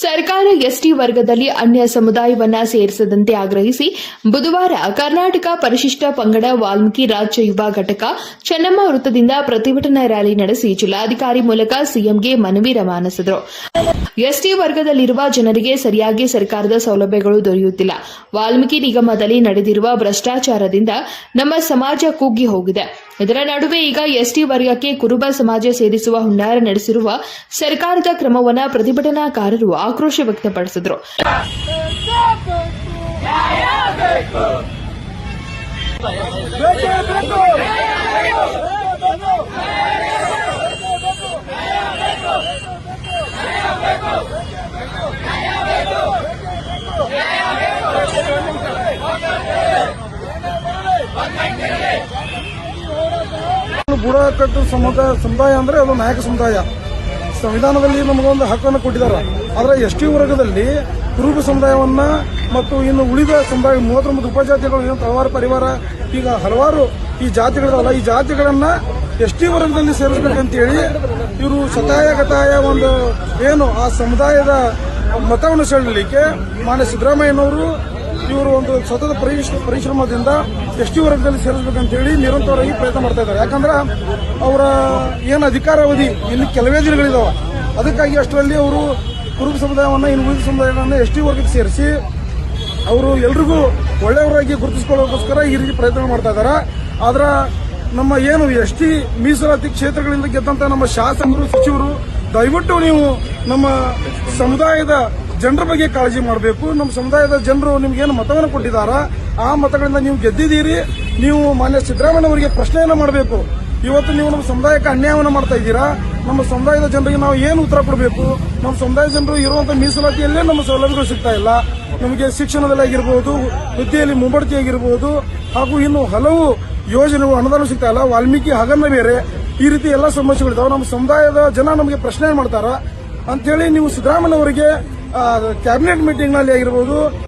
ಸರ್ಕಾರ ಎಸ್ಟಿ ವರ್ಗದಲ್ಲಿ ಅನ್ಯ ಸಮುದಾಯವನ್ನ ಸೇರಿಸದಂತೆ ಆಗ್ರಹಿಸಿ ಬುಧವಾರ ಕರ್ನಾಟಕ ಪರಿಶಿಷ್ಟ ಪಂಗಡ ವಾಲ್ಮೀಕಿ ರಾಜ್ಯ ಯುವ ಘಟಕ ಚೆನ್ನಮ್ಮ ವೃತ್ತದಿಂದ ಪ್ರತಿಭಟನಾ ರ್ಯಾಲಿ ನಡೆಸಿ ಜಿಲ್ಲಾಧಿಕಾರಿ ಮೂಲಕ ಸಿಎಂಗೆ ಮನವಿ ರವಾನಿಸಿದರು. ಎಸ್ಟಿ ವರ್ಗದಲ್ಲಿರುವ ಜನರಿಗೆ ಸರಿಯಾಗಿ ಸರ್ಕಾರದ ಸೌಲಭ್ಯಗಳು ದೊರೆಯುತ್ತಿಲ್ಲ. ವಾಲ್ಮೀಕಿ ನಿಗಮದಲ್ಲಿ ನಡೆದಿರುವ ಭ್ರಷ್ಟಾಚಾರದಿಂದ ನಮ್ಮ ಸಮಾಜ ಕುಗ್ಗಿ ಹೋಗಿದೆ. ಇದರ ನಡುವೆ ಈಗ ಎಸ್ಟಿ ವರ್ಗಕ್ಕೆ ಕುರುಬ ಸಮಾಜ ಸೇರಿಸುವ ಹುನ್ನಾರ ನಡೆಸಿರುವ ಸರ್ಕಾರದ ಕ್ರಮವನ್ನ ಪ್ರತಿಭಟನಾಕಾರರು ಆಕ್ರೋಶ ವ್ಯಕ್ತಪಡಿಸಿದರು. ಬುಡಕಟ್ಟು ಸಮುದಾಯ ಸಮುದಾಯ ಅಂದ್ರೆ ಅದು ನಾಯಕ ಸಮುದಾಯ. ಸಂವಿಧಾನದಲ್ಲಿ ನಮಗೊಂದು ಹಕ್ಕನ್ನು ಕೊಟ್ಟಿದ್ದಾರೆ. ಆದರೆ ಎಸ್ ಟಿ ವರ್ಗದಲ್ಲಿ ಕುರುಬ ಸಮುದಾಯವನ್ನ ಮತ್ತು ಇನ್ನು ಉಳಿದ ಸಮುದಾಯ ಮೂವತ್ತೊಂಬತ್ತು ಉಪಜಾತಿಗಳು ಏನು ಹಲವಾರು ಪರಿವಾರ, ಈಗ ಹಲವಾರು ಈ ಜಾತಿಗಳಿದಾವಲ್ಲ, ಈ ಜಾತಿಗಳನ್ನ ಎಸ್ ಟಿ ವರ್ಗದಲ್ಲಿ ಸೇರಿಸ್ಬೇಕಂತೇಳಿ ಇವರು ಶತಾಯ ಗತಾಯ ಒಂದು ಏನು ಆ ಸಮುದಾಯದ ಮತವನ್ನು ಸೆಳಲಿಕ್ಕೆ ಮಾನ್ಯ ಸಿದ್ದರಾಮಯ್ಯನವರು ಇವರು ಒಂದು ಸತತ ಪರಿಶ್ರ- ಪರಿಶ್ರಮದಿಂದ ಎಸ್ ಟಿ ವರ್ಗದಲ್ಲಿ ಸೇರಿಸಬೇಕಂತೇಳಿ ನಿರಂತರವಾಗಿ ಪ್ರಯತ್ನ ಮಾಡ್ತಾ ಇದ್ದಾರೆ. ಯಾಕಂದ್ರೆ ಅವರ ಏನು ಅಧಿಕಾರಾವಧಿ ಇನ್ನು ಕೆಲವೇ ದಿನಗಳಿದಾವೆ. ಅದಕ್ಕಾಗಿ ಅಷ್ಟರಲ್ಲಿ ಅವರು ಕುರುಬ ಸಮುದಾಯವನ್ನು, ಇನ್ನು ಉಳಿದ ಸಮುದಾಯಗಳನ್ನು ಎಸ್ ಟಿ ವರ್ಗಕ್ಕೆ ಸೇರಿಸಿ ಅವರು ಎಲ್ರಿಗೂ ಒಳ್ಳೆಯವರಾಗಿ ಗುರುತಿಸ್ಕೊಳ್ಳೋಕೋಸ್ಕರ ಈ ರೀತಿ ಪ್ರಯತ್ನ ಮಾಡ್ತಾ ಇದ್ದಾರೆ. ಆದ್ರೆ ನಮ್ಮ ಏನು ಎಸ್ ಟಿ ಮೀಸಲಾತಿ ಕ್ಷೇತ್ರಗಳಿಂದ ಗೆದ್ದಂತ ನಮ್ಮ ಶಾಸಕರು, ಸಚಿವರು, ದಯವಿಟ್ಟು ನೀವು ನಮ್ಮ ಸಮುದಾಯದ ಜನರ ಬಗ್ಗೆ ಕಾಳಜಿ ಮಾಡಬೇಕು. ನಮ್ಮ ಸಮುದಾಯದ ಜನರು ನಿಮ್ಗೇನು ಮತವನ್ನು ಕೊಟ್ಟಿದ್ದಾರ? ಆ ಮತಗಳಿಂದ ನೀವು ಗೆದ್ದಿದ್ದೀರಿ. ನೀವು ಮಾನ್ಯ ಸಿದ್ದರಾಮಯ್ಯ ಅವರಿಗೆ ಪ್ರಶ್ನೆಯನ್ನ ಮಾಡಬೇಕು. ಇವತ್ತು ನೀವು ನಮ್ಮ ಸಮುದಾಯಕ್ಕೆ ಅನ್ಯಾಯವನ್ನು ಮಾಡ್ತಾ ಇದ್ದೀರಾ? ನಮ್ಮ ಸಮುದಾಯದ ಜನರಿಗೆ ನಾವು ಏನು ಉತ್ತರ ಕೊಡಬೇಕು? ನಮ್ಮ ಸಮುದಾಯ ಜನರು ಇರುವಂತಹ ಮೀಸಲಾತಿಯಲ್ಲೇ ನಮ್ಮ ಸೌಲಭ್ಯಗಳು ಸಿಗ್ತಾ ಇಲ್ಲ. ನಮಗೆ ಶಿಕ್ಷಣದಲ್ಲಿ ಆಗಿರಬಹುದು ಹುದ್ದೆಯಲ್ಲಿ ಮುಂಬಡ್ತಿ ಆಗಿರಬಹುದು ಹಾಗೂ ಇನ್ನು ಹಲವು ಯೋಜನೆಗಳು ಅನುದಾನ ಸಿಗ್ತಾ ಇಲ್ಲ. ವಾಲ್ಮೀಕಿ ಹಗರಣ ಬೇರೆ. ಈ ರೀತಿ ಎಲ್ಲ ಸಮಸ್ಯೆಗಳಿದಾವೆ ನಮ್ಮ ಸಮುದಾಯದ ಜನ ನಮಗೆ ಪ್ರಶ್ನೆ ಮಾಡ್ತಾರ? ಅಂತೇಳಿ ನೀವು ಸಿದ್ದರಾಮಯ್ಯ ಅವರಿಗೆ ಕ್ಯಾಬಿನೆಟ್ ಮೀಟಿಂಗ್ನಲ್ಲಿ ಆಗಿರಬಹುದು